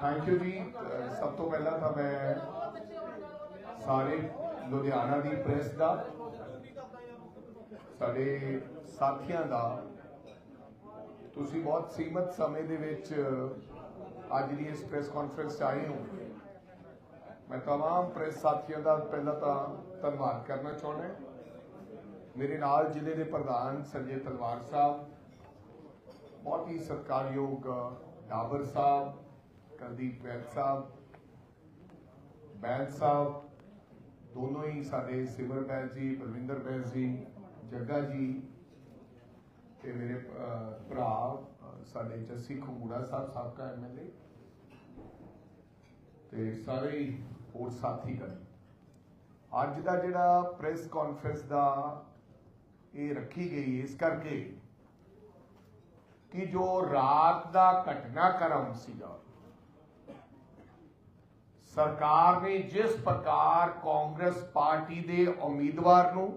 Thank you ਜੀ ਅਹ ਸਭ ਤੋਂ ਪਹਿਲਾਂ ਤਾਂ ਮੈਂ ਸਾਰੇ ਲੁਧਿਆਣਾ ਦੀ ਪ੍ਰੈਸ ਦਾ ਸਾਡੇ ਸਾਥੀਆਂ ਦਾ ਤੁਸੀਂ ਬਹੁਤ ਸੀਮਤ ਸਮੇਂ ਦੇ ਵਿੱਚ ਅੱਜ ਦੀ ਇਸ ਪ੍ਰੈਸ ਕਾਨਫਰੰਸ 'ਚ ਆਏ ਹੋ ਮੈਂ तमाम ਪ੍ਰੈਸ ਸਾਥੀਆਂ ਦਾ ਪਹਿਲਾਂ ਤਾਂ ਧੰਨਵਾਦ ਕਰਨਾ ਚਾਹੁੰਦਾ ਮੇਰੇ ਨਾਲ ਜ਼ਿਲ੍ਹੇ ਦੇ ਪ੍ਰਧਾਨ ਸੰਜੇ ਤਲਵਾਰ ਸਾਹਿਬ ਬਹੁਤ ਹੀ ਸਤਿਕਾਰਯੋਗ ਡਾਬਰ ਸਾਹਿਬ ਕੁਲਦੀਪ ਵੈਦ ਸਾਹਿਬ, ਬੈਂਸ ਸਾਹਿਬ, ਦੋਨੋਂ ਹੀ ਸਾਡੇ ਸਿਮਰ ਬੈਂਸ ਜੀ ਬਲਵਿੰਦਰ ਬੈਂਸ ਜੀ, ਜੱਗਾ ਜੀ ਤੇ ਮੇਰੇ ਭਰਾ ਸਾਡੇ ਜੱਸੀ ਖੰਗੂੜਾ ਸਾਹਿਬ, ਸਾਬਕਾ ਐਮਐਲਏ ਤੇ ਸਾਰੇ ਹੀ ਹੋਰ ਸਾਥੀ ਕਰ ਅੱਜ ਦਾ ਜਿਹੜਾ ਪ੍ਰੈਸ ਕਾਨਫਰੰਸ ਦਾ ਇਹ ਰੱਖੀ ਗਈ, ਇਸ ਕਰਕੇ ਕਿ ਜੋ ਰਾਤ ਦਾ ਘਟਨਾਕ੍ਰਮ ਸੀਗਾ, ਸਰਕਾਰ ਨੇ ਜਿਸ ਪ੍ਰਕਾਰ ਕਾਂਗਰਸ ਪਾਰਟੀ ਦੇ ਉਮੀਦਵਾਰ ਨੂੰ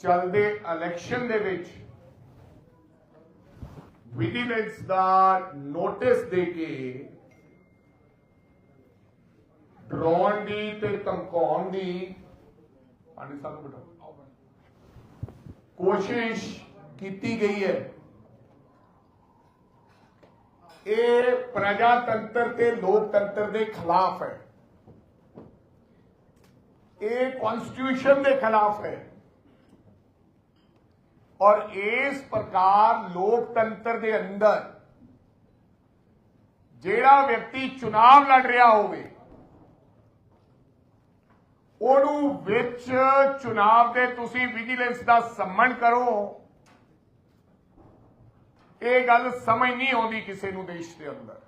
ਚੱਲਦੇ ਇਲੈਕਸ਼ਨ ਦੇ ਵਿੱਚ ਵਿਜੀਲੈਂਸ ਦਾ ਨੋਟਿਸ ਦੇ ਕੇ ਡਰਾਉਣ ਦੀ ਤੇ ਧਮਕਾਉਣ ਦੀ, ਪਾਣੀ ਸਾਹਿਬ ਕੋਸ਼ਿਸ਼ ਕੀਤੀ ਗਈ ਹੈ। ਇਹ ਪ੍ਰਜਾਤੰਤਰ ਤੇ ਲੋਕਤੰਤਰ ਦੇ ਖਿਲਾਫ ਹੈ। ਇਹ ਕਨਸਟੀਟਿਊਸ਼ਨ ਦੇ ਖਿਲਾਫ ਹੈ। ਔਰ ਇਸ ਪ੍ਰਕਾਰ ਲੋਕਤੰਤਰ ਦੇ ਅੰਦਰ ਜਿਹੜਾ ਵਿਅਕਤੀ ਚੁਣਾਵ ਲੜ ਰਿਹਾ ਹੋਵੇ, ਉਹਨੂੰ ਵਿੱਚ ਚੁਣਾਵ ਦੇ ਤੁਸੀਂ ਵਿਜੀਲੈਂਸ ਦਾ ਸੰਮਣ ਕਰੋ। ਇਹ ਗੱਲ ਸਮਝ ਨਹੀਂ ਆਉਂਦੀ ਕਿਸੇ ਨੂੰ ਦੇਸ਼ ਦੇ ਅੰਦਰ।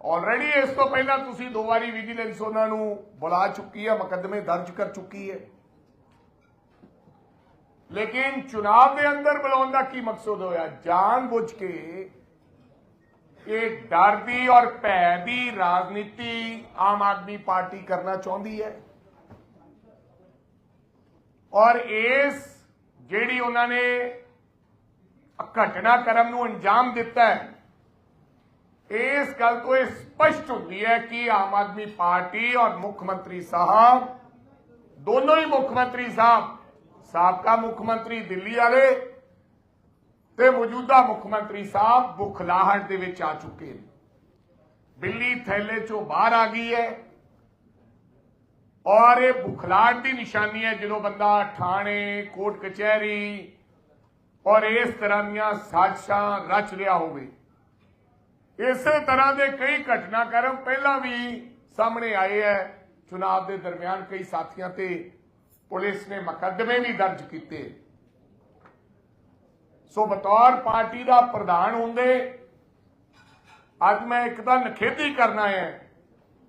ਆਲਰੇਡੀ ਇਸ ਤੋਂ ਪਹਿਲਾਂ ਤੁਸੀਂ ਦੋ ਵਾਰੀ ਵਿਜੀਲੈਂਸ ਉਹਨਾਂ ਨੂੰ ਬੁਲਾ ਚੁੱਕੀ ਹੈ ਮੁਕੱਦਮੇ ਦਰਜ ਕਰ ਚੁੱਕੀ ਹੈ ਲੇਕਿਨ ਚੁਣਾਵ ਦੇ ਅੰਦਰ ਬੁਲਾਉਣ ਦਾ ਕੀ ਮਕਸਦ ਹੋਇਆ? ਜਾਣ ਬੁੱਝ ਕੇ ਇਹ ਡਰ ਦੀ ਔਰ ਭੈ ਦੀ ਰਾਜਨੀਤੀ ਆਮ ਆਦਮੀ ਪਾਰਟੀ ਕਰਨਾ ਚਾਹੁੰਦੀ ਹੈ। ਔਰ ਇਸ ਜਿਹੜੀ ਉਹਨਾਂ ਨੇ ਘਟਨਾ ਘਟਨਾਕ੍ਰਮ ਨੂੰ ਅੰਜਾਮ ਦਿੱਤਾ ਹੈ। ਇਸ ਗੱਲ ਤੋਂ ਇਹ ਸਪਸ਼ਟ ਹੁੰਦੀ ਹੈ ਕਿ ਆਮ ਆਦਮੀ ਪਾਰਟੀ ਔਰ ਮੁੱਖ ਮੰਤਰੀ ਸਾਹਿਬ, ਦੋਨੋਂ ਹੀ ਮੁੱਖ ਮੰਤਰੀ ਸਾਹਿਬ, ਸਾਬਕਾ ਮੁੱਖ ਮੰਤਰੀ ਦਿੱਲੀ ਵਾਲੇ ਤੇ ਮੌਜੂਦਾ ਮੁੱਖ ਮੰਤਰੀ ਸਾਹਿਬ ਬੁਖਲਾਹਟ ਦੇ ਵਿੱਚ ਆ ਚੁੱਕੇ ਨੇ। ਬਿੱਲੀ ਥੈਲੇ ਚੋਂ ਬਾਹਰ ਆ ਗਈ ਹੈ ਔਰ ਇਹ ਬੁਖਲਾਹਟ ਦੀ ਨਿਸ਼ਾਨੀ ਹੈ। ਜਦੋਂ ਬੰਦਾ ਥਾਣੇ, ਕੋਰਟ ਕਚਹਿਰੀ ਔਰ ਇਸ ਤਰ੍ਹਾਂ ਦੀਆਂ ਸਾਜ਼ਿਸ਼ਾਂ ਰਚ ਰਿਹਾ ਹੋਵੇ। ਇਸੇ ਤਰ੍ਹਾਂ ਦੇ ਕਈ ਘਟਨਾਕ੍ਰਮ ਪਹਿਲਾਂ ਵੀ ਸਾਹਮਣੇ ਆਏ ਹੈ ਚੁਣਾਵ ਦੇ ਦਰਮਿਆਨ ਕਈ ਸਾਥੀਆਂ ਤੇ ਪੁਲਿਸ ਨੇ ਮੁਕੱਦਮੇ ਵੀ ਦਰਜ ਕੀਤੇ। ਸੋ ਬਤੌਰ ਪਾਰਟੀ ਦਾ ਪ੍ਰਧਾਨ ਹੁੰਦੇ ਅੱਜ ਮੈਂ ਇੱਕ ਤਾਂ ਨਖੇਦੀ ਕਰਨਾ ਹੈ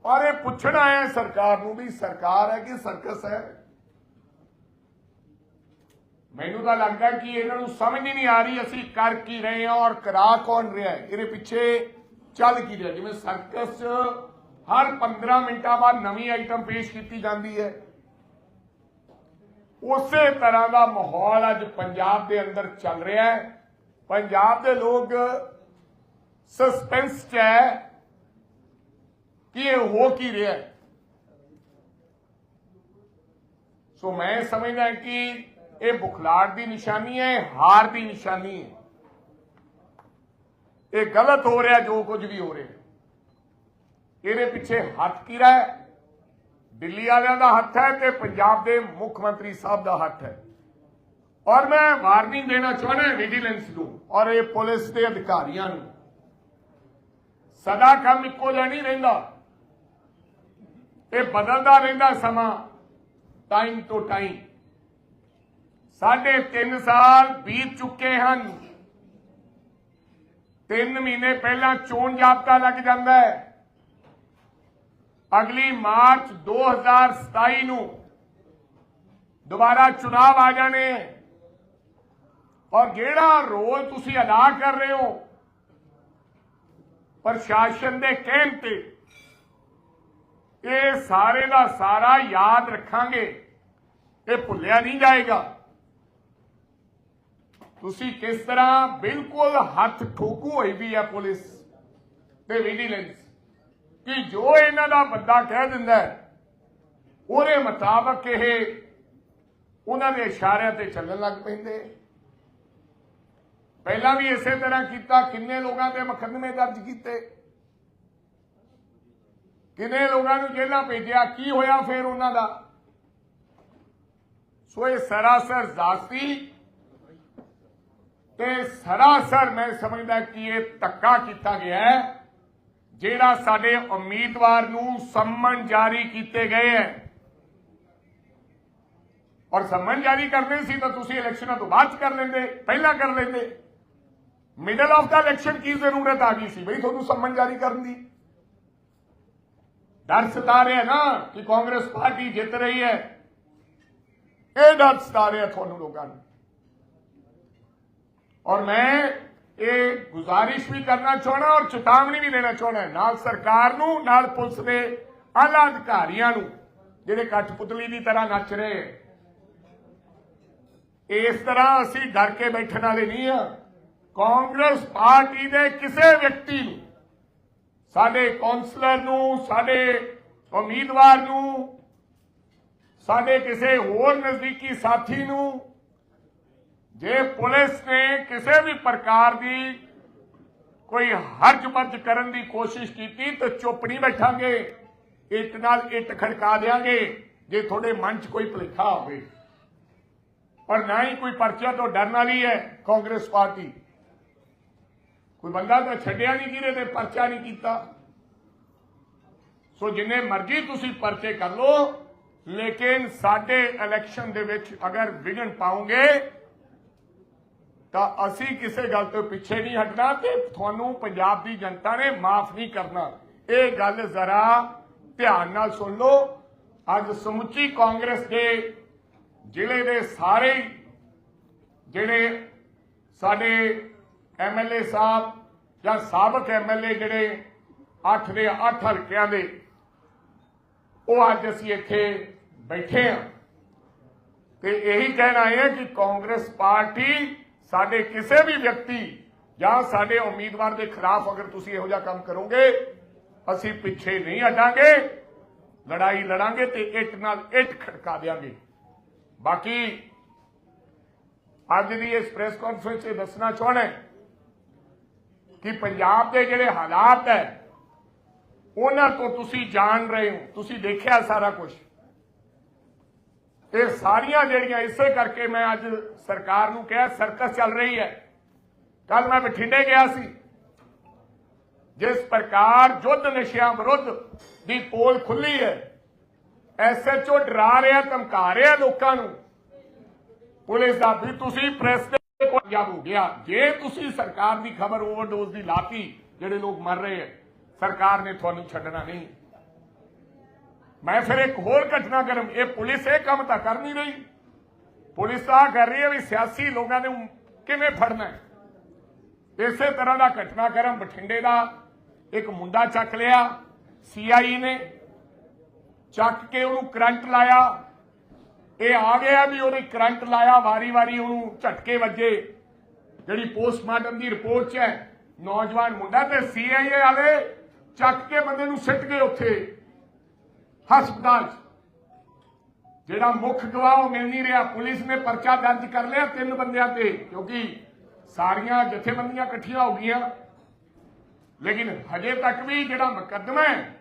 ਔਰ ਇਹ ਪੁੱਛਣਾ ਹੈ ਸਰਕਾਰ ਨੂੰ ਵੀ ਸਰਕਾਰ ਹੈ ਕਿ ਸਰਕਸ ਹੈ? ਮੈਨੂੰ ਤਾਂ ਲੱਗਦਾ ਕਿ ਇਹਨਾਂ ਨੂੰ ਸਮਝ ਨਹੀਂ ਆ ਰਹੀ ਅਸੀਂ ਕਰ ਕੀ ਰਹੇ ਹਾਂ ਔਰ ਕਰਾ ਕੌਣ ਰਿਹਾ ਹੈ। ਇਹਦੇ ਪਿੱਛੇ ਚੱਲ ਕੀ ਰਿਹਾ ਜਿਵੇਂ ਸਰਕਸ 'ਚ ਹਰ 15 ਮਿੰਟਾਂ ਬਾਅਦ ਨਵੀਂ ਆਈਟਮ ਪੇਸ਼ ਕੀਤੀ ਜਾਂਦੀ ਹੈ। ਉਸੇ ਤਰ੍ਹਾਂ ਦਾ ਮਾਹੌਲ ਅੱਜ ਪੰਜਾਬ ਦੇ ਅੰਦਰ ਚੱਲ ਰਿਹਾ ਹੈ। ਪੰਜਾਬ ਦੇ ਲੋਕ ਸਸਪੈਂਸ 'ਚ ਹੈ ਕਿ ਇਹ ਹੋ ਕੀ ਰਿਹਾ ਹੈ। ਸੋ ਮੈਂ ਸਮਝਦਾ ਕਿ ਇਹ ਬੁਖਲਾੜ ਦੀ ਨਿਸ਼ਾਨੀ ਹੈ ਹਾਰ ਦੀ ਨਿਸ਼ਾਨੀ ਹੈ। ਇਹ ਗਲਤ ਹੋ ਰਿਹਾ, ਜੋ ਕੁਝ ਵੀ ਹੋ ਰਿਹਾ। ਇਹਦੇ ਪਿੱਛੇ ਹੱਥ ਕਿਰਾ ਹੈ? ਦਿੱਲੀ ਵਾਲਿਆਂ ਦਾ ਹੱਥ ਹੈ ਤੇ ਪੰਜਾਬ ਦੇ ਮੁੱਖ ਮੰਤਰੀ ਸਾਹਿਬ ਦਾ ਹੱਥ ਹੈ। ਔਰ ਮੈਂ ਵਾਰਨਿੰਗ ਦੇਣਾ ਚਾਹੁੰਦਾ ਵਿਜੀਲੈਂਸ ਨੂੰ ਔਰ ਇਹ ਪੁਲਿਸ ਦੇ ਅਧਿਕਾਰੀਆਂ ਨੂੰ। ਸਦਾ ਕੰਮ ਇੱਕੋ ਜਿਹਾ ਨਹੀਂ ਰਹਿੰਦਾ। ਇਹ ਬਦਲਦਾ ਰਹਿੰਦਾ ਸਮਾਂ ਟਾਈਮ ਟੂ ਟਾਈਮ ਸਾਢੇ 3 ਸਾਲ ਬੀਤ ਚੁੱਕੇ ਹਨ। 3 ਮਹੀਨੇ ਪਹਿਲਾਂ ਚੋਣ ਜਾਬਤਾ ਲੱਗ ਜਾਂਦਾ ਹੈ। ਅਗਲੀ ਮਾਰਚ 2027 ਨੂੰ ਦੁਬਾਰਾ ਚੁਣਾਵ ਆ ਜਾਣੇ। ਔਰ ਜਿਹੜਾ ਰੋਲ ਤੁਸੀਂ ਅਦਾ ਕਰ ਰਹੇ ਹੋ, ਪ੍ਰਸ਼ਾਸਨ ਦੇ ਕਹਿਣ ਤੇ, ਇਹ ਸਾਰੇ ਦਾ ਸਾਰਾ ਯਾਦ ਰੱਖਾਂਗੇ। ਇਹ ਭੁੱਲਿਆ ਨਹੀਂ ਜਾਏਗਾ। ਤੁਸੀਂ ਕਿਸ ਤਰ੍ਹਾਂ ਬਿਲਕੁਲ ਹੱਥ ਠੋਕੂ ਹੋਈ ਵੀ ਹੈ ਪੁਲਿਸ ਤੇ ਵਿਜੀਲੈਂਸ? ਕਿ ਜੋ ਇਹਨਾਂ ਦਾ ਬੰਦਾ ਕਹਿ ਦਿੰਦਾ ਉਹਦੇ ਮੁਤਾਬਕ ਇਹ ਉਹਨਾਂ ਦੇ ਇਸ਼ਾਰਿਆਂ ਤੇ ਚੱਲਣ ਲੱਗ ਪੈਂਦੇ। ਪਹਿਲਾਂ ਵੀ ਇਸੇ ਤਰ੍ਹਾਂ ਕੀਤਾ, ਕਿੰਨੇ ਲੋਕਾਂ ਦੇ ਮੁਕੱਦਮੇ ਦਰਜ ਕੀਤੇ? ਕਿੰਨੇ ਲੋਕਾਂ ਨੂੰ ਜੇਲ੍ਹਾਂ ਭੇਜਿਆ, ਕੀ ਹੋਇਆ ਫਿਰ ਉਹਨਾਂ ਦਾ? ਸੋ ਇਹ ਸਰਾਸਰ ਜ਼ਾਤੀ ਤੇ ਸਰਾਸਰ ਮੈਂ ਸਮਝਦਾ ਕਿ ਇਹ ਧੱਕਾ ਕੀਤਾ ਗਿਆ ਹੈ। ਜਿਹੜਾ ਸਾਡੇ ਉਮੀਦਵਾਰ ਨੂੰ ਸੰਮਨ ਜਾਰੀ ਕੀਤੇ ਗਏ ਹੈ। ਔਰ ਸੰਮਨ ਜਾਰੀ ਕਰਦੇ ਸੀ ਤਾਂ ਤੁਸੀਂ ਇਲੈਕਸ਼ਨਾਂ ਤੋਂ ਬਾਅਦ ਕਰ ਲੈਂਦੇ, ਪਹਿਲਾਂ ਕਰ ਲੈਂਦੇ। ਮਿਡਲ ਆਫ ਦਾ ਇਲੈਕਸ਼ਨ ਕੀ ਜ਼ਰੂਰਤ ਆ ਗਈ ਸੀ ਬਈ ਤੁਹਾਨੂੰ ਸੰਮਨ ਜਾਰੀ ਕਰਨ ਦੀ? ਡਰ ਸਤਾ ਰਿਹਾ ਨਾ ਕਿ ਕਾਂਗਰਸ ਪਾਰਟੀ ਜਿੱਤ ਰਹੀ ਹੈ। ਇਹ ਡਰ ਸਤਾ ਰਿਹਾ ਤੁਹਾਨੂੰ ਲੋਕਾਂ ਨੂੰ। ਔਰ ਮੈਂ ਇਹ ਗੁਜ਼ਾਰਿਸ਼ ਵੀ ਕਰਨਾ ਚਾਹਣਾ ਔਰ ਚੇਤਾਵਨੀ ਵੀ ਦੇਣਾ ਚਾਹਣਾ ਨਾਲ ਸਰਕਾਰ ਨੂੰ, ਨਾਲ ਪੁਲਿਸ ਦੇ ਆਲਾ ਅਧਿਕਾਰੀਆਂ ਨੂੰ, ਜਿਹੜੇ ਕਠਪੁਤਲੀ ਦੀ ਤਰ੍ਹਾਂ ਨੱਚ ਰਹੇ ਇਸ ਤਰ੍ਹਾਂ ਅਸੀਂ ਡਰ ਕੇ ਬੈਠਣ ਵਾਲੇ ਨਹੀਂ ਆ ਕਾਂਗਰਸ ਪਾਰਟੀ ਦੇ ਕਿਸੇ ਵਿਅਕਤੀ ਨੂੰ, ਸਾਡੇ ਕਾਉਂਸਲਰ ਨੂੰ, ਸਾਡੇ ਉਮੀਦਵਾਰ ਨੂੰ, ਸਾਡੇ ਕਿਸੇ ਹੋਰ ਨਜ਼ਦੀਕੀ ਸਾਥੀ ਨੂੰ ਜੇ ਪੁਲਿਸ ਨੇ ਕਿਸੇ ਵੀ ਪ੍ਰਕਾਰ ਦੀ ਕੋਈ ਹਰਜ ਮਰਜ ਕਰਨ ਦੀ ਕੋਸ਼ਿਸ਼ ਕੀਤੀ ਤਾਂ ਚੁੱਪ ਨਹੀਂ ਬੈਠਾਂਗੇ। ਇੱਟ ਨਾਲ ਇੱਟ ਖੜਕਾ ਦੇਾਂਗੇ ਜੇ ਤੁਹਾਡੇ ਮਨ 'ਚ ਕੋਈ ਭੁਲੇਖਾ ਹੋਵੇ। ਪਰ ਨਾ ਹੀ ਕੋਈ ਪਰਚਾ ਤੋਂ ਡਰਨ ਵਾਲੀ ਹੈ ਕਾਂਗਰਸ ਪਾਰਟੀ। ਕੋਈ ਬੰਦਾ ਤਾਂ ਛੱਡਿਆ ਨਹੀਂ ਜਿਹਦੇ ਤੇ ਪਰਚਾ ਨਹੀਂ ਕੀਤਾ। ਸੋ ਜਿੰਨੇ ਮਰਜ਼ੀ ਤੁਸੀਂ ਪਰਚੇ ਕਰ ਲੋ ਲੇਕਿਨ ਸਾਡੇ ਇਲੈਕਸ਼ਨ ਦੇ ਵਿੱਚ ਅਗਰ ਵਿਗਨ ਪਾਉਂਗੇ ਤਾਂ ਅਸੀਂ ਕਿਸੇ ਗੱਲ ਤੋਂ ਪਿੱਛੇ ਨਹੀਂ ਹਟਣਾ ਤੇ ਤੁਹਾਨੂੰ ਪੰਜਾਬ ਦੀ ਜਨਤਾ ਨੇ ਮਾਫ ਨਹੀਂ ਕਰਨਾ। ਇਹ ਗੱਲ ਜ਼ਰਾ ਧਿਆਨ ਨਾਲ ਸੁਣ ਲਓ। ਅੱਜ ਸਮੁੱਚੀ ਕਾਂਗਰਸ ਦੇ ਜ਼ਿਲ੍ਹੇ ਦੇ ਸਾਰੇ ਜਿਹੜੇ ਸਾਡੇ ਐਮਐਲਏ ਸਾਹਿਬ ਜਾਂ ਸਾਬਕ ਐਮਐਲਏ ਜਿਹੜੇ 8 ਦੇ 8 ਹਲਕਿਆਂ ਦੇ, ਉਹ ਅੱਜ ਅਸੀਂ ਇੱਥੇ ਬੈਠੇ ਹਾਂ। ਤੇ ਇਹੀ ਕਹਿਣਾ ਹੈ ਕਿ ਕਾਂਗਰਸ ਪਾਰਟੀ ਸਾਡੇ ਕਿਸੇ ਵੀ ਵਿਅਕਤੀ ਜਾਂ ਸਾਡੇ ਉਮੀਦਵਾਰ ਦੇ ਖਿਲਾਫ ਅਗਰ ਤੁਸੀਂ ਇਹੋ ਜਿਹਾ ਕੰਮ ਕਰੋਗੇ, ਅਸੀਂ ਪਿੱਛੇ ਨਹੀਂ ਹਟਾਂਗੇ, ਲੜਾਈ ਲੜਾਂਗੇ ਤੇ ਇੱਟ ਨਾਲ ਇੱਟ ਖੜਕਾ ਦੇਾਂਗੇ ਬਾਕੀ ਅੱਜ ਦੀ ਇਸ ਪ੍ਰੈਸ ਕਾਨਫਰੰਸ 'ਚ ਦੱਸਣਾ ਚਾਹਣਾ ਕਿ ਪੰਜਾਬ ਦੇ ਜਿਹੜੇ ਹਾਲਾਤ ਹੈ, ਉਹਨਾਂ ਤੋਂ ਤੁਸੀਂ ਜਾਣ ਰਹੇ ਹੋ, ਤੁਸੀਂ ਦੇਖਿਆ ਸਾਰਾ ਕੁਝ ਇਹ ਸਾਰੀਆਂ ਜਿਹੜੀਆਂ ਇਸੇ ਕਰਕੇ ਮੈਂ ਅੱਜ ਸਰਕਾਰ ਨੂੰ ਕਿਹਾ ਸਰਕਸ ਚੱਲ ਰਹੀ ਹੈ। ਕੱਲ ਮੈਂ ਬਠਿੰਡੇ ਗਿਆ ਸੀ। ਜਿਸ ਪ੍ਰਕਾਰ ਜੁੱਧ ਨਸ਼ਿਆਂ ਵਿਰੁੱਧ ਦੀ ਪੋਲ ਖੁੱਲੀ ਹੈ ਐਸਐਚਓ ਡਰਾ ਰਿਹਾ, ਧਮਕਾ ਰਿਹਾ ਲੋਕਾਂ ਨੂੰ। ਪੁਲਿਸ ਦਾ ਵੀ ਤੁਸੀਂ ਪ੍ਰੈਸ ਦੇ ਕੋਲ ਜਾ ਹੋ ਗਿਆ। ਜੇ ਤੁਸੀਂ ਸਰਕਾਰ ਦੀ ਖਬਰ ਓਵਰਡੋਜ਼ ਦੀ ਲਾਤੀ, ਜਿਹੜੇ ਲੋਕ ਮਰ ਰਹੇ ਹੈ, ਸਰਕਾਰ ਨੇ ਤੁਹਾਨੂੰ ਛੱਡਣਾ ਨਹੀਂ। ਮੈਂ ਫਿਰ ਇੱਕ ਹੋਰ ਘਟਨਾਕ੍ਰਮ ਇਹ ਪੁਲਿਸ ਇਹ ਕੰਮ ਤਾਂ ਕਰ ਨਹੀਂ ਰਹੀ। ਪੁਲਿਸ ਤਾਂ ਕਰ ਰਹੀ ਹੈ ਵੀ ਸਿਆਸੀ ਲੋਕਾਂ ਨੂੰ ਕਿਵੇਂ ਫੜਨਾ ਹੈ? ਇਸੇ ਤਰ੍ਹਾਂ ਦਾ ਘਟਨਾਕ੍ਰਮ ਬਠਿੰਡੇ ਦਾ ਇੱਕ ਮੁੰਡਾ ਚੱਕ ਲਿਆ ਸੀਆਈ ਨੇ। ਚੱਕ ਕੇ ਉਹਨੂੰ ਕਰੰਟ ਲਾਇਆ। ਇਹ ਆ ਗਿਆ ਵੀ ਉਹਨੇ ਕਰੰਟ ਲਾਇਆ ਵਾਰੀ-ਵਾਰੀ ਉਹਨੂੰ ਝਟਕੇ ਵੱਜੇ। ਜਿਹੜੀ ਪੋਸਟਮਾਰਟਮ ਦੀ ਰਿਪੋਰਟ 'ਚ ਹੈ, ਨੌਜਵਾਨ ਮੁੰਡਾ ਤੇ ਸੀਆਈਏ ਵਾਲੇ ਚੱਕ ਕੇ ਬੰਦੇ ਨੂੰ ਸਿੱਟ ਗਏ ਉੱਥੇ। ਹਸਪਤਾਲ 'ਚ। ਜਿਹੜਾ ਮੁੱਖ ਗਵਾਹ ਉਹ ਮਿਲ ਨਹੀਂ ਰਿਹਾ। ਪੁਲਿਸ ਨੇ ਪਰਚਾ ਦਰਜ ਕਰ ਲਿਆ ਤਿੰਨ ਬੰਦਿਆਂ ਤੇ, ਕਿਉਂਕਿ ਸਾਰੀਆਂ ਜਥੇਬੰਦੀਆਂ ਇਕੱਠੀਆਂ ਹੋ ਗਈਆਂ। ਲੇਕਿਨ ਹਜੇ ਤੱਕ ਵੀ ਜਿਹੜਾ ਮੁਕੱਦਮਾ ਹੈ,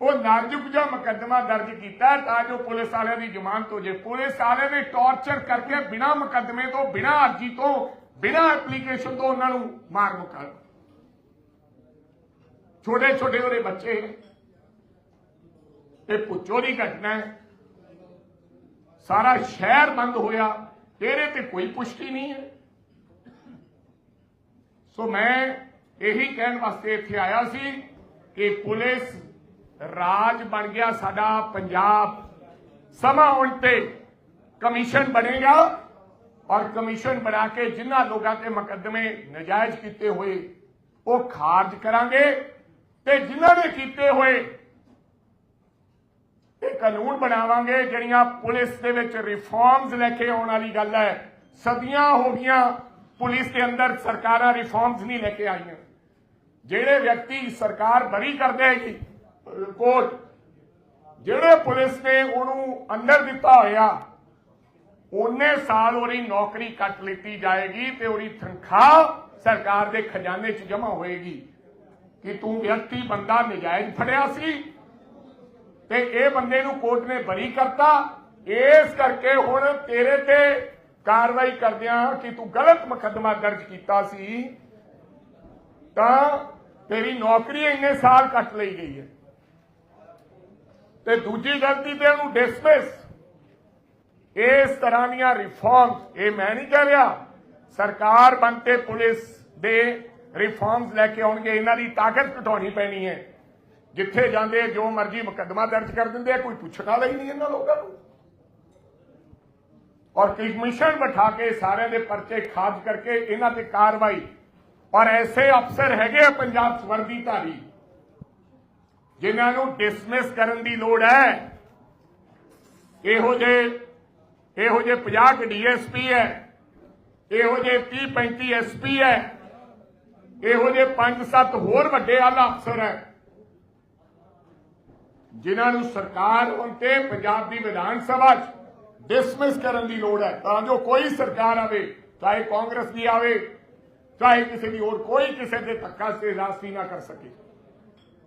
ਉਹ ਨਾਜ਼ੁਕ ਜਿਹਾ ਮੁਕੱਦਮਾ ਦਰਜ ਕੀਤਾ ਤਾਂ ਜੋ ਪੁਲਿਸ ਵਾਲਿਆਂ ਦੀ ਜ਼ਮਾਨਤ ਹੋ ਜੇ ਪੁਲਿਸ ਵਾਲੇ ਨੇ ਟੌਰਚਰ ਕਰਕੇ ਬਿਨਾਂ ਮੁਕੱਦਮੇ ਤੋਂ, ਬਿਨਾਂ ਅਰਜੀ ਤੋਂ, ਬਿਨਾਂ ਐਪਲੀਕੇਸ਼ਨ ਤੋਂ ਉਹਨਾਂ ਨੂੰ ਮਾਰ ਮੁਕਾ ਛੋਟੇ ਛੋਟੇ ਉਹਦੇ ਬੱਚੇ ਇਹ ਪੁੱਛੋ ਦੀ ਘਟਨਾ ਹੈ। ਸਾਰਾ ਸ਼ਹਿਰ ਬੰਦ ਹੋਇਆ, ਤੇਰੇ ਤੇ ਕੋਈ ਪੁਸ਼ਟੀ ਨਹੀਂ ਹੈ। ਸੋ ਮੈਂ ਇਹੀ ਕਹਿਣ ਵਾਸਤੇ ਇੱਥੇ ਆਇਆ ਸੀ ਕਿ ਪੁਲਿਸ ਰਾਜ ਬਣ ਗਿਆ, ਸਾਡਾ ਪੰਜਾਬ ਸਮਾਂ ਆਉਣ ਤੇ ਕਮਿਸ਼ਨ ਬਣੇਗਾ ਔਰ ਕਮਿਸ਼ਨ ਬਣਾ ਕੇ ਜਿਨ੍ਹਾਂ ਲੋਕਾਂ ਤੇ ਮੁਕੱਦਮੇ ਨਜਾਇਜ਼ ਕੀਤੇ ਹੋਏ, ਉਹ ਖਾਰਜ ਕਰਾਂਗੇ ਤੇ ਜਿਨ੍ਹਾਂ ਨੇ ਕੀਤੇ ਹੋਏ ਇਹ ਕਾਨੂੰਨ ਬਣਾਵਾਂਗੇ, ਜਿਹੜੀਆਂ ਪੁਲਿਸ ਦੇ ਵਿੱਚ ਰਿਫਾਰਮਸ ਲੈ ਕੇ ਆਉਣ ਵਾਲੀ ਗੱਲ ਹੈ। ਸਦੀਆਂ ਹੋ ਗਈਆਂ, ਪੁਲਿਸ ਦੇ ਅੰਦਰ ਸਰਕਾਰਾਂ ਰਿਫਾਰਮਸ ਨਹੀਂ ਲੈ ਕੇ ਆਈਆਂ। ਜਿਹੜੇ ਵਿਅਕਤੀ ਸਰਕਾਰ ਬਰੀ ਕਰਦੇ ਹੈਗੀ, ਕੋਰਟ, ਜਿਹੜੇ ਪੁਲਿਸ ਨੇ ਉਹਨੂੰ ਅੰਦਰ ਦਿੱਤਾ ਹੋਇਆ, ਉਹਨੇ ਸਾਲ ਉਹਦੀ ਨੌਕਰੀ ਕੱਟ ਲਿੱਤੀ ਜਾਏਗੀ ਤੇ ਉਹਦੀ ਤਨਖਾਹ ਸਰਕਾਰ ਦੇ ਖਜ਼ਾਨੇ 'ਚ ਜਮ੍ਹਾਂ ਹੋਏਗੀ। ਕਿ ਤੂੰ ਵਿਅਕਤੀ ਬੰਦਾ, ਨਜਾਇਜ਼ ਫੜਿਆ ਸੀ ਤੇ ਇਹ ਬੰਦੇ ਨੂੰ ਕੋਰਟ ਨੇ ਬਰੀ ਕਰਤਾ। ਇਸ ਕਰਕੇ ਹੁਣ ਤੇਰੇ ਤੇ ਕਾਰਵਾਈ ਕਰਦਿਆਂ ਕਿ ਤੂੰ ਗਲਤ ਮੁਕੱਦਮਾ ਦਰਜ ਕੀਤਾ ਸੀ, ਤਾਂ ਤੇਰੀ ਨੌਕਰੀ ਇੰਨੇ ਸਾਲ ਕੱਟ ਲਈ ਗਈ ਹੈ। ਤੇ ਦੂਜੀ ਗਲਤੀ ਤੇ ਉਹਨੂੰ ਡਿਸਮਿਸ ਇਸ ਤਰ੍ਹਾਂ ਦੀਆਂ ਰਿਫਾਰਮਸ ਇਹ ਮੈਂ ਨਹੀਂ ਕਹਿ ਰਿਹਾ, ਸਰਕਾਰ ਬਣਤੇ ਪੁਲਿਸ ਦੇ ਰਿਫਾਰਮਸ ਲੈ ਕੇ ਆਉਣਗੇ, ਇਹਨਾਂ ਦੀ ਤਾਕਤ ਘਟਾਉਣੀ ਪੈਣੀ ਹੈ। ਜਿੱਥੇ ਜਾਂਦੇ ਜੋ ਮਰਜ਼ੀ ਮੁਕੱਦਮਾ ਦਰਜ ਕਰ ਦਿੰਦੇ ਆ, ਕੋਈ ਪੁੱਛਣ ਵਾਲਾ ਹੀ ਨਹੀਂ ਇਹਨਾਂ ਲੋਕਾਂ ਨੂੰ। ਔਰ ਕਮਿਸ਼ਨ ਬਿਠਾ ਕੇ ਸਾਰਿਆਂ ਦੇ ਪਰਚੇ ਖਾਰਜ ਕਰਕੇ ਇਹਨਾਂ ਤੇ ਕਾਰਵਾਈ। ਔਰ ਐਸੇ ਅਫਸਰ ਹੈਗੇ ਆ ਪੰਜਾਬ 'ਚ ਵਰਦੀਧਾਰੀ ਜਿਨ੍ਹਾਂ ਨੂੰ ਡਿਸਮਿਸ ਕਰਨ ਦੀ ਲੋੜ ਹੈ। ਇਹੋ ਜੇ ਇਹੋ ਜੇ 50 ਕੁ ਡੀਐਸਪੀ ਹੈ, ਇਹੋ ਜੇ 30 35 ਐਸਪੀ ਹੈ, ਇਹੋ ਜੇ 5-7 ਹੋਰ ਵੱਡੇ ਆਲਾ ਅਫਸਰ ਹੈ। ਜਿਨ੍ਹਾਂ ਨੂੰ ਸਰਕਾਰ ਹੁਣ ਪੰਜਾਬ ਦੀ ਵਿਧਾਨ ਸਭਾ 'ਚ ਡਿਸਮਿਸ ਕਰਨ ਦੀ ਲੋੜ ਹੈ, ਤਾਂ ਜੋ ਕੋਈ ਸਰਕਾਰ ਆਵੇ, ਚਾਹੇ ਕਾਂਗਰਸ ਦੀ ਆਵੇ, ਚਾਹੇ ਕਿਸੇ ਦੀ ਹੋਰ ਕੋਈ ਕਿਸੇ ਦੇ ਧੱਕਾ ਤੇ ਰਾਸਤੀ ਨਾ ਕਰ ਸਕੇ।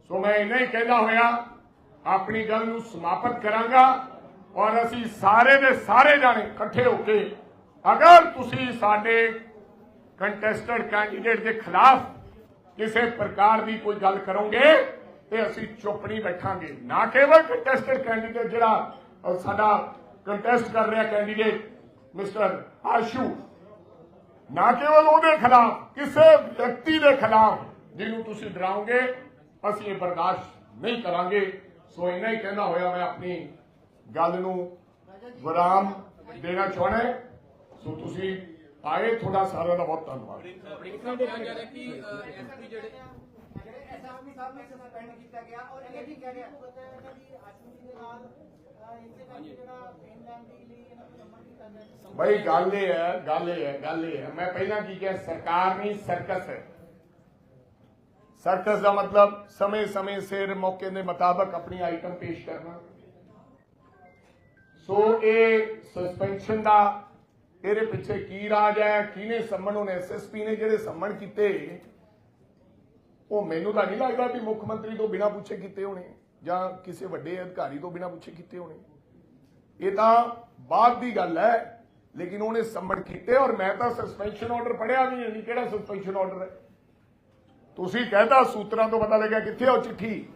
ਸੋ ਮੈਂ ਇੰਨਾ ਹੀ ਕਹਿੰਦਾ ਹੋਇਆ, ਆਪਣੀ ਗੱਲ ਨੂੰ ਸਮਾਪਤ ਕਰਾਂਗਾ ਔਰ ਅਸੀਂ ਸਾਰੇ ਦੇ ਸਾਰੇ ਜਾਣੇ ਇਕੱਠੇ ਹੋ ਕੇ ਅਗਰ ਤੁਸੀਂ ਸਾਡੇ ਕੰਟੈਸਟਡ ਕੈਂਡੀਡੇਟ ਦੇ ਖਿਲਾਫ ਕਿਸੇ ਪ੍ਰਕਾਰ ਦੀ ਕੋਈ ਗੱਲ ਕਰੋਗੇ ਤੇ ਅਸੀਂ ਚੁੱਪ ਨਹੀਂ ਬੈਠਾਂਗੇ। ਨਾ ਕੇਵਲ ਕੰਟੈਸਟਡ ਕੈਂਡੀਡੇਟ ਜਿਹੜਾ ਸਾਡਾ ਕੰਟੈਸਟ ਕਰ ਰਿਹਾ ਕੈਂਡੀਡੇਟ ਮਿਸਟਰ ਆਸ਼ੂ, ਨਾ ਕੇਵਲ ਉਹਦੇ ਖਿਲਾਫ, ਕਿਸੇ ਵਿਅਕਤੀ ਦੇ ਖਿਲਾਫ ਜਿਹਨੂੰ ਤੁਸੀਂ ਡਰਾਓਗੇ, ਅਸੀਂ ਇਹ ਬਰਦਾਸ਼ਤ ਨਹੀਂ ਕਰਾਂਗੇ। ਸੋ ਇੰਨਾ ਹੀ ਕਹਿੰਦਾ ਹੋਇਆ ਮੈਂ ਆਪਣੀ ਗੱਲ ਨੂੰ ਵਿਰਾਮ ਦੇਣਾ ਚਾਹੁੰਦਾ ਸੋ ਤੁਸੀਂ ਆਏ, ਤੁਹਾਡਾ ਸਾਰਿਆਂ ਦਾ ਬਹੁਤ ਧੰਨਵਾਦ। ਐਸਐਸਪੀ ਸਾਹਿਬ ਨੂੰ ਸਸਪੈਂਡ ਕੀਤਾ ਗਿਆ ਔਰ ਇਹ ਵੀ ਕਹਿ ਰਿਹਾ। ਪਤਾ ਹੈ ਕਿ ਆਸ਼ੂ ਦੇ ਨਾਲ ਅਹ, ਇਸੇ ਕਰਕੇ ਜਿਹੜਾ ਫਿਨਲੈਂਡ ਦੇ ਲਈ ਇਹਨਾਂ ਨੂੰ ਸੰਬੰਧ ਕੀਤਾ ਗਿਆ। ਬਈ ਗੱਲ ਇਹ ਹੈ ਗੱਲ ਇਹ ਹੈ ਗੱਲ ਇਹ ਹੈ। ਮੈਂ ਪਹਿਲਾਂ ਕੀ ਕਿਹਾ ਸਰਕਾਰ ਨਹੀਂ ਸਰਕਸ ਹੈ। ਸਰਕਸ ਦਾ ਮਤਲਬ ਸਮੇਂ-ਸਮੇਂ ਸਿਰ ਮੌਕੇ ਦੇ ਮੁਤਾਬਕ ਆਪਣੀ ਆਈਟਮ ਪੇਸ਼ ਕਰਨਾ। ਸੋ ਇਹ ਸਸਪੈਂਸ਼ਨ ਦਾ ਇਹਦੇ ਪਿੱਛੇ ਕੀ ਰਾਜ ਹੈ ਕਿਹਨੇ ਸੰਮਣ ਉਹਨੇ ਐਸਐਸਪੀ ਨੇ ਜਿਹੜੇ ਸੰਮਣ ਕੀਤੇ ਉਹ ਮੈਨੂੰ ਤਾਂ ਨਹੀਂ ਲੱਗਦਾ ਵੀ ਮੁੱਖ ਮੰਤਰੀ ਤੋਂ ਬਿਨਾਂ ਪੁੱਛੇ ਕੀਤੇ ਹੋਣੇ, ਜਾਂ ਕਿਸੇ ਵੱਡੇ ਅਧਿਕਾਰੀ ਤੋਂ ਬਿਨਾਂ ਪੁੱਛੇ ਕੀਤੇ ਹੋਣੇ। ਇਹ ਤਾਂ ਬਾਅਦ ਦੀ ਗੱਲ ਹੈ, ਲੇਕਿਨ ਉਹਨੇ ਸੰਮਣ ਕੀਤੇ ਔਰ ਮੈਂ ਤਾਂ ਸਸਪੈਂਸ਼ਨ ਆਰਡਰ ਪੜਿਆ ਵੀ ਨਹੀਂ, ਕਿਹੜਾ ਸਸਪੈਂਸ਼ਨ ਆਰਡਰ ਹੈ? ਤੁਸੀਂ ਕਹਿੰਦਾ ਸੂਤਰਾਂ ਤੋਂ ਪਤਾ ਲੱਗਿਆ ਕਿੱਥੇ ਆ ਉਹ ਚਿੱਠੀ?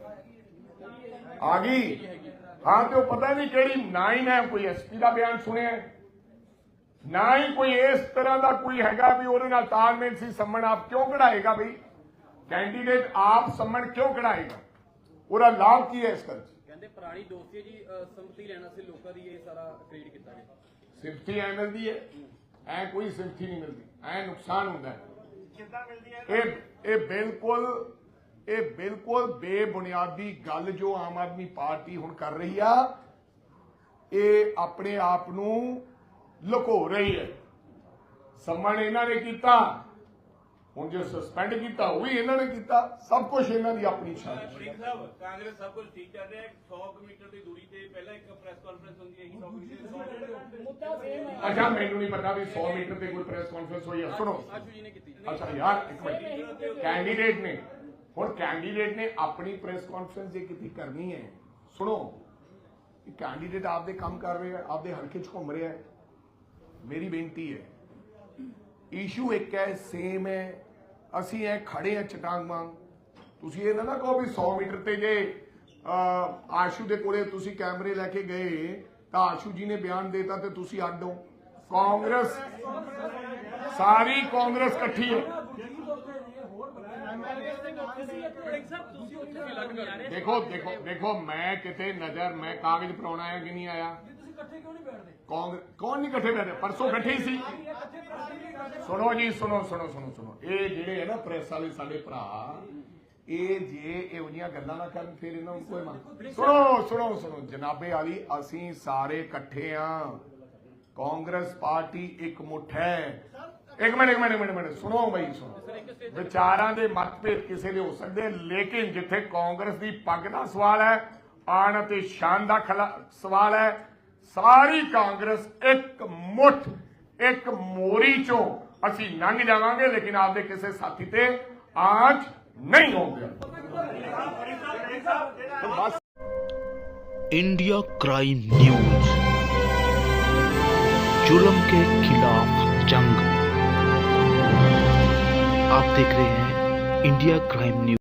ਆ ਗਈ। ਹਾਂ, ਤੇ ਉਹ ਪਤਾ ਨਹੀਂ ਕਿਹੜੀ, ਨਾ ਹੀ ਮੈਂ ਕੋਈ ਐਸਪੀ ਦਾ ਬਿਆਨ ਸੁਣਿਆ। ਨਾ ਹੀ ਕੋਈ ਇਸ ਤਰ੍ਹਾਂ ਦਾ ਕੋਈ ਹੈਗਾ ਵੀ ਉਹਦੇ ਨਾਲ ਤਾਲਮੇਲ ਸੀ, ਸੰਮਣ ਆਪ ਕਿਉਂ ਕਢਾਏਗਾ ਬਈ? ਕੈਂਡੀਡੇਟ ਆਪ ਸੰਮਣ ਕਿਉਂ ਕਢਾਏਗਾ? ਉਹਦਾ ਲਾਭ ਕੀ ਹੈ ਇਸ ਕਰ ਕਹਿੰਦੇ ਪੁਰਾਣੀ ਦੋਸਤੀ ਜੀ ਸੰਮਤੀ ਲੈਣਾ ਸੀ ਲੋਕਾਂ ਦੀ ਇਹ ਸਾਰਾ ਕ੍ਰੀਏਟ ਕੀਤਾ ਗਿਆ। ਸਿਫਤੀ ਐ ਮਿਲਦੀ ਹੈ ਐ ਕੋਈ ਸਿਫਤੀ ਨਹੀਂ ਮਿਲਦੀ ਐ ਨੁਕਸਾਨ ਹੁੰਦਾ ਹੈ। ਕਿੱਦਾਂ ਮਿਲਦੀ ਹੈ? ਇਹ ਇਹ ਬਿਲਕੁਲ ਇਹ ਬਿਲਕੁਲ ਬੇਬੁਨਿਆਦੀ ਗੱਲ ਜੋ ਆਮ ਆਦਮੀ ਪਾਰਟੀ ਹੁਣ ਕਰ ਰਹੀ ਆ ਇਹ ਆਪਣੇ ਆਪ ਨੂੰ ਲੁਕੋ ਰਹੀ ਹੈ। ਸੰਮਣ ਇਹਨਾਂ ਨੇ ਕੀਤਾ ਹੁਣ ਜੋ ਸਸਪੈਂਡ ਕੀਤਾ ਉਹ ਵੀ ਇਹਨਾਂ ਨੇ ਕੀਤਾ ਸਭ ਕੁਝ ਇਹਨਾਂ ਦੀ ਆਪਣੀ ਇੱਛਾ ਹੈ। ਬ੍ਰਿੰਕ ਸਾਹਿਬ ਕਾਂਗਰਸ ਸਭ ਕੁਝ ਠੀਕ ਚੱਲ ਰਿਹਾ ਹੈ 100 ਮੀਟਰ ਦੀ ਦੂਰੀ ਤੇ ਪਹਿਲਾਂ ਇੱਕ ਪ੍ਰੈਸ ਕਾਨਫਰੰਸ ਹੁੰਦੀ ਹੈ 100 ਮੀਟਰ ਅੱਛਾ ਮੈਨੂੰ ਨਹੀਂ ਪਤਾ ਵੀ 100 ਮੀਟਰ ਤੇ ਕੋਈ ਪ੍ਰੈਸ ਕਾਨਫਰੰਸ ਹੋਈ ਹੈ ਸੁਣੋ। ਆਸ਼ੂ ਜੀ ਨੇ ਕੀਤੀ। ਅੱਛਾ ਯਾਰ ਇੱਕ ਮਿੰਟ। ਕੈਂਡੀਡੇਟ ਨੇ ਹੁਣ ਕੈਂਡੀਡੇਟ ਨੇ ਆਪਣੀ ਪ੍ਰੈਸ ਕਾਨਫਰੰਸ ਜੇ ਕਿਤੇ ਕਰਨੀ ਹੈ ਸੁਣੋ। ਇਹ ਕੈਂਡੀਡੇਟ ਆਪਦੇ ਕੰਮ ਕਰ ਰਿਹਾ ਹੈ ਆਪਦੇ ਹਲਕੇ 'ਚ ਘੁੰਮ ਰਿਹਾ ਹੈ। ਮੇਰੀ ਬੇਨਤੀ ਹੈ ਇਸ਼ੂ ਇੱਕ ਹੈ ਸੇਮ ਹੈ ਅਸੀਂ ਇਹ ਖੜੇ ਆ ਚਟਾਂਗ ਵਾਂਗ। ਤੁਸੀਂ ਇਹ ਨਾ ਕਹੋ ਵੀ 100 ਮੀਟਰ ਤੇ ਜੇ ਆਸ਼ੂ ਦੇ ਕੋਲੇ ਤੁਸੀਂ ਕੈਮਰੇ ਲੈ ਕੇ ਗਏ, ਤਾਂ ਆਸ਼ੂ ਜੀ ਨੇ ਬਿਆਨ ਦੇਤਾ ਤੇ ਤੁਸੀਂ ਅੱਡ ਹੋ। ਕਾਂਗਰਸ, ਸਾਰੀ ਕਾਂਗਰਸ ਇਕੱਠੀ ਹੈ। ਦੇਖੋ ਦੇਖੋ ਦੇਖੋ, ਮੈਂ ਕਿਤੇ ਨਜ਼ਰ, ਮੈਂ ਕਾਗਜ਼ ਪਰਾਉਣਾ ਆਇਆ ਕਿ ਨਹੀਂ ਆਇਆ? ਕਾਂਗਰਸ ਕੌਣ ਨਹੀਂ ਇਕੱਠੇ ਬੈਠੇ ਪਰਸੋਂ ਇਕੱਠੇ ਹੀ। ਸੀ ਸੁਣੋ ਜੀ ਸੁਣੋ ਸੁਣੋ ਸੁਣੋ ਸੁਣੋ। ਇਹ ਜਿਹੜੇ ਹੈ ਨਾ ਪ੍ਰੈਸ ਵਾਲੇ ਸਾਡੇ ਭਰਾ ਇਹ ਜੇ ਇਹੋ ਜਿਹੀਆਂ ਗੱਲਾਂ ਨਾ ਕਰਨ ਫਿਰ ਇਹਨਾਂ ਨੂੰ ਕੋਈ ਮੰਨ ਸੁਣੋ ਸੁਣੋ ਸੁਣੋ। ਜਨਾਬੇ ਵਾਲੀ ਅਸੀਂ ਸਾਰੇ ਇਕੱਠੇ ਆ। ਕਾਂਗਰਸ ਪਾਰਟੀ ਇੱਕ ਮੁੱਠ ਹੈ। ਇੱਕ ਮਿੰਟ ਇੱਕ ਮਿੰਟ ਇੱਕ ਮਿੰਟ, ਸੁਣੋ ਬਈ ਸੁਣੋ। ਵਿਚਾਰਾਂ ਦੇ ਮਤਭੇਦ ਕਿਸੇ ਦੇ ਹੋ ਸਕਦੇ ਲੇਕਿਨ ਜਿੱਥੇ ਕਾਂਗਰਸ ਦੀ ਪੱਗ ਦਾ ਸਵਾਲ ਹੈ ਆਣ ਅਤੇ ਸ਼ਾਨ ਦਾ ਸਵਾਲ ਹੈ ਸਾਰੀ ਕਾਂਗਰਸ ਇੱਕ ਮੁੱਠ ਇੱਕ ਮੋਰੀ ਚੋਂ ਅਸੀਂ ਲੰਘ ਜਾਵਾਂਗੇ ਲੇਕਿਨ ਆਪਦੇ ਕਿਸੇ ਸਾਥੀ ਤੇ ਆਂਚ ਨਹੀਂ ਹੋਊਗਾ ਬਸ इंडिया क्राइम न्यूज जुल्म के खिलाफ जंग आप देख रहे हैं इंडिया क्राइम न्यूज